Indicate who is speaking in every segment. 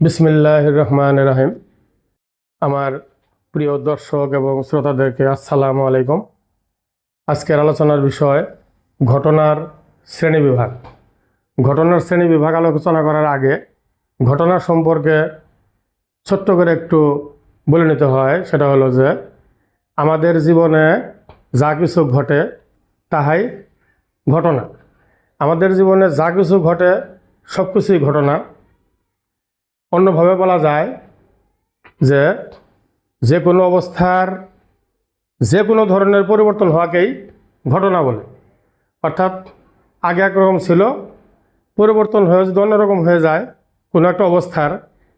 Speaker 1: বিসমিল্লাহ রহমান রাহিম আমার প্রিয় দর্শক এবং শ্রোতাদেরকে আসসালামু আলাইকুম। আজকের আলোচনার বিষয় ঘটনার শ্রেণি বিভাগ। ঘটনার শ্রেণি বিভাগ আলোচনা করার আগে ঘটনা সম্পর্কে ছোট্ট করে একটু বলে নিতে হয়, সেটা হলো যে আমাদের জীবনে যা কিছু ঘটে তাহাই ঘটনা। আমাদের জীবনে যা কিছু ঘটে সব কিছুই ঘটনা। অন্যভাবে বলা যায় যে যে কোনো অবস্থার যে কোনো ধরনের পরিবর্তন হওয়াকেই ঘটনা বলে। অর্থাৎ আগে একরকম ছিল, পরিবর্তন হয়ে যদি অন্যরকম হয়ে যায়, কোনো একটা অবস্থার,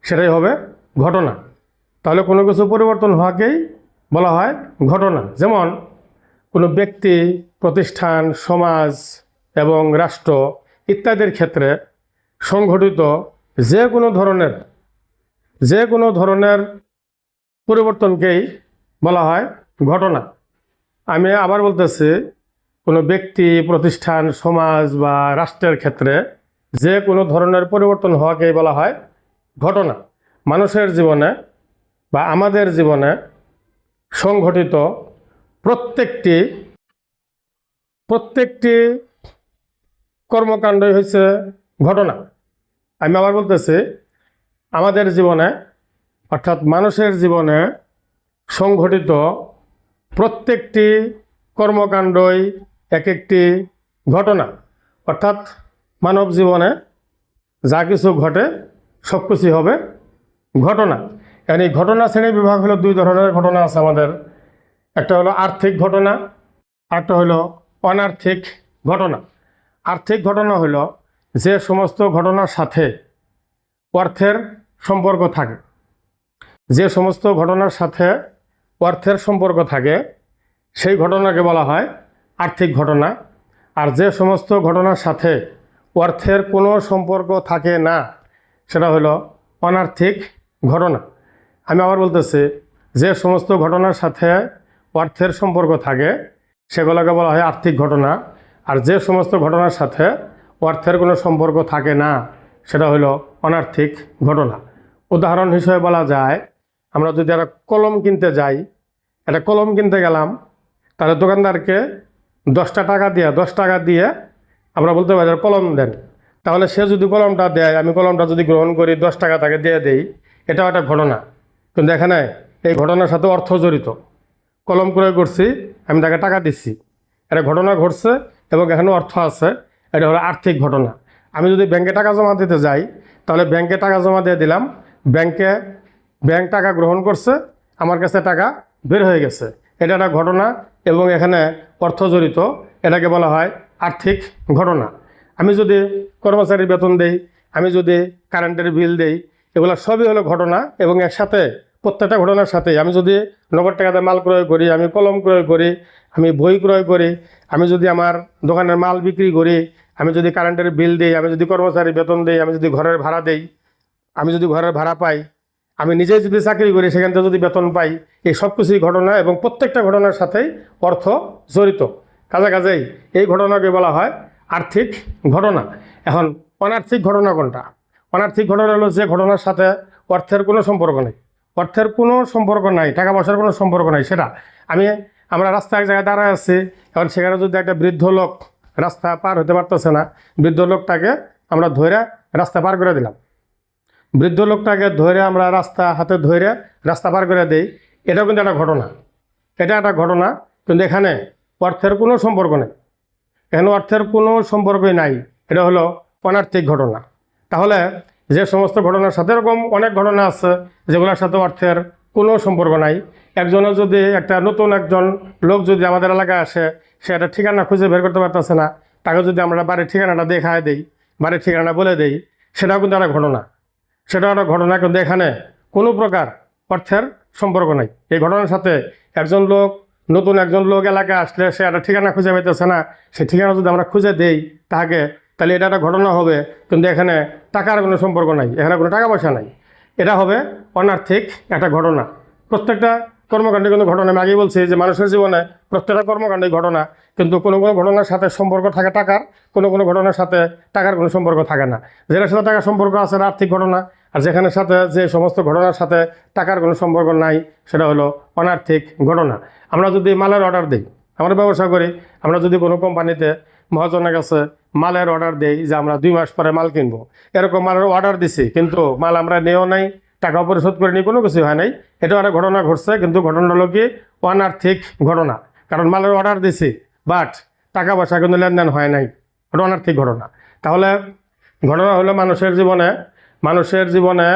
Speaker 1: সেটাই হবে ঘটনা। তাহলে কোনো কিছু পরিবর্তন হওয়াকেই বলা হয় ঘটনা। যেমন কোনো ব্যক্তি, প্রতিষ্ঠান, সমাজ এবং রাষ্ট্র ইত্যাদির ক্ষেত্রে সংঘটিত যে কোনো ধরনের, যে কোনো ধরনের পরিবর্তনকেই বলা হয় ঘটনা। আমি আবার বলতেছি, কোনো ব্যক্তি, প্রতিষ্ঠান, সমাজ বা রাষ্ট্রের ক্ষেত্রে যে কোনো ধরনের পরিবর্তন হওয়াকেই বলা হয় ঘটনা। মানুষের জীবনে বা আমাদের জীবনে সংঘটিত প্রত্যেকটি প্রত্যেকটি কর্মকাণ্ডই হচ্ছে ঘটনা। আমি আবার বলতেছি, আমাদের জীবনে, অর্থাৎ মানুষের জীবনে সংঘটিত প্রত্যেকটি কর্মকাণ্ডই এক একটি ঘটনা। অর্থাৎ মানব জীবনে যা কিছু ঘটে, সব কিছুই হবে ঘটনা। এখন এই ঘটনা শ্রেণি বিভাগ হলো দুই ধরনের ঘটনা আছে আমাদের। একটা হলো আর্থিক ঘটনা, আরেকটা হলো অনার্থিক ঘটনা। আর্থিক ঘটনা হলো যে সমস্ত ঘটনার সাথে অর্থের সম্পর্ক থাকে, যে সমস্ত ঘটনার সাথে অর্থের সম্পর্ক থাকে, সেই ঘটনাকে বলা হয় আর্থিক ঘটনা। আর যে সমস্ত ঘটনার সাথে অর্থের কোনো সম্পর্ক থাকে না, সেটা হলো অনার্থিক ঘটনা। আমি আবার বলতেছি, যে সমস্ত ঘটনার সাথে অর্থের সম্পর্ক থাকে, সেগুলোকে বলা হয় আর্থিক ঘটনা। আর যে সমস্ত ঘটনার সাথে অর্থের কোনো সম্পর্ক থাকে না, সেটা হলো অনার্থিক ঘটনা। উদাহরণ হিসেবে বলা যায়, আমরা যদি একটা কলম কিনতে যাই, একটা কলম কিনতে গেলাম, তাহলে দোকানদারকে দশটা টাকা দিয়ে, দশ টাকা দিয়ে আমরা বলতে পারি কলম দেন। তাহলে সে যদি কলমটা দেয়, আমি কলমটা যদি গ্রহণ করি, দশ টাকা তাকে দিয়ে দেই, এটাও একটা ঘটনা। কিন্তু এখানে এই ঘটনার সাথে অর্থ জড়িত। কলম ক্রয় করছি, আমি তাকে টাকা দিচ্ছি। একটা ঘটনা ঘটছে এবং এখানে অর্থ আছে। এটা হলো আর্থিক ঘটনা। আমি যদি ব্যাংকে টাকা জমা দিতে যাই, তাহলে ব্যাংকে টাকা জমা দিয়ে দিলাম, ব্যাংকে ব্যাংক টাকা গ্রহণ করছে, আমার কাছে টাকা বের হয়ে গেছে। এটা একটা ঘটনা এবং এখানে অর্থ জড়িত, এটাকে বলা হয় আর্থিক ঘটনা। আমি যদি কর্মচারীর বেতন দেই, আমি যদি কারেন্টের বিল দেই, এগুলো সবই হলো ঘটনা এবং এর সাথে প্রত্যেকটা ঘটনার সাথে আমি যদি নগদ টাকাতে মাল ক্রয় করি, আমি কলম ক্রয় করি, আমি বই ক্রয় করি, আমি যদি আমার দোকানের মাল বিক্রি করি, আমি যদি কারেন্টের বিল দিই, আমি যদি কর্মচারী বেতন দিই, আমি যদি ঘরের ভাড়া দেই, আমি যদি ঘরের ভাড়া পাই, আমি নিজে যদি চাকরি করি, সেখান থেকে যদি বেতন পাই, এই সব কিছুই ঘটনা এবং প্রত্যেকটা ঘটনার সাথেই অর্থ জড়িত। কাজে কাজেই এই ঘটনাকে বলা হয় আর্থিক ঘটনা। এখন অনার্থিক ঘটনা কোনটা? অনার্থিক ঘটনা হলো যে ঘটনার সাথে অর্থের কোনো সম্পর্ক নেই। অর্থের কোনো সম্পর্ক নাই, টাকা পয়সার কোনো সম্পর্ক নাই, সেটা। আমি, আমরা রাস্তা এক জায়গায় দাঁড়ায় আছি, এখন সেখানে যদি একটা বৃদ্ধ লোক রাস্তা পার হতে পারতেছে না, বৃদ্ধ লোকটাকে আমরা ধরে রাস্তা পার করে দিলাম। বৃদ্ধ লোকটাকে ধরে আমরা রাস্তা হাতে ধরে রাস্তা পার করে দেই, এটাও কিন্তু একটা ঘটনা। এটা একটা ঘটনা, কিন্তু এখানে অর্থের কোনো সম্পর্ক নেই। এখানে অর্থের কোনো সম্পর্কই নাই, এটা হলো অনার্থিক ঘটনা। তাহলে যে সমস্ত ঘটনার সাথে এরকম অনেক ঘটনা আছে, যেগুলোর সাথে অর্থের কোনো সম্পর্ক নাই। একজনের যদি একটা নতুন একজন লোক যদি আমাদের এলাকায় আসে, সে একটা ঠিকানা খুঁজে বের করতে পারতেছে না, তাকে যদি আমরা বাড়ির ঠিকানাটা দেখায় দেই, বাড়ির ঠিকানাটা বলে দেই, সেটাও কিন্তু একটা ঘটনা। সেটাও একটা ঘটনা কিন্তু এখানে কোনো প্রকার অর্থের সম্পর্ক নাই। এই ঘটনার সাথে একজন লোক, নতুন একজন লোক এলাকায় আসলে সে একটা ঠিকানা খুঁজে পাইতেছে না, সে ঠিকানা যদি আমরা খুঁজে দেই, তাকে তাহলে এটা একটা ঘটনা হবে, কিন্তু এখানে টাকার কোনো সম্পর্ক নাই, এখানে কোনো টাকা পয়সা নাই। এটা হবে অনার্থিক একটা ঘটনা। প্রত্যেকটা কর্মকাণ্ডে কিন্তু ঘটনা, আমি আগেই বলছি যে মানুষের জীবনে প্রত্যেকটা কর্মকাণ্ডই ঘটনা, কিন্তু কোনো কোনো ঘটনার সাথে সম্পর্ক থাকে টাকার, কোনো কোনো ঘটনার সাথে টাকার কোনো সম্পর্ক থাকে না। যেটার সাথে টাকার সম্পর্ক আছে আর্থিক ঘটনা, আর যেখানে সাথে যে সমস্ত ঘটনার সাথে টাকার কোনো সম্পর্ক নাই, সেটা হলো অনার্থিক ঘটনা। আমরা যদি মালের অর্ডার দিই, আমরা ব্যবসা করি, আমরা যদি কোনো কোম্পানিতে মহাজনের কাছে মালের অর্ডার দেই যে আমরা দুই মাস পরে মাল কিনবো। এরকম মালের অর্ডার দিছি, কিন্তু মাল আমরা নেও নাই, টাকা পরিশোধ করে নিই কোনো কিছু হয় নাই। এটা একটা ঘটনা ঘটছে, কিন্তু ঘটনাটা হলো কি অনার্থিক ঘটনা। কারণ মালের অর্ডার দিছি বাট টাকা পয়সা কিন্তু লেনদেন হয় নাই। এটা অনার্থিক ঘটনা। তাহলে ঘটনা হলো মানুষের জীবনে মানুষের জীবনে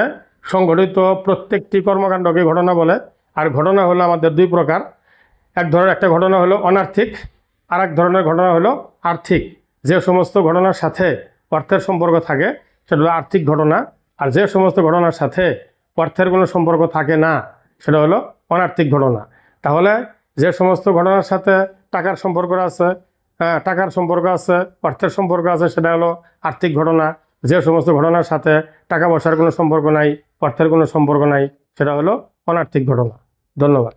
Speaker 1: সংঘটিত প্রত্যেকটি কর্মকাণ্ডকে ঘটনা বলে। আর ঘটনা হলো আমাদের দুই প্রকার। এক ধরনের একটা ঘটনা হলো অনার্থিক আর এক ধরনের ঘটনা হলো আর্থিক। যে সমস্ত ঘটনার সাথে অর্থের সম্পর্ক থাকে, সেটা হলো আর্থিক ঘটনা, আর যে সমস্ত ঘটনার সাথে অর্থের কোনো সম্পর্ক থাকে না, সেটা হলো অনার্থিক ঘটনা। তাহলে যে সমস্ত ঘটনার সাথে টাকার সম্পর্ক আছে টাকার সম্পর্ক আছে, অর্থের সম্পর্ক আছে, সেটা হলো আর্থিক ঘটনা। যে সমস্ত ঘটনার সাথে টাকা পয়সার কোনো সম্পর্ক নাই, অর্থের কোনো সম্পর্ক নাই, সেটা হলো অনার্থিক ঘটনা। ধন্যবাদ।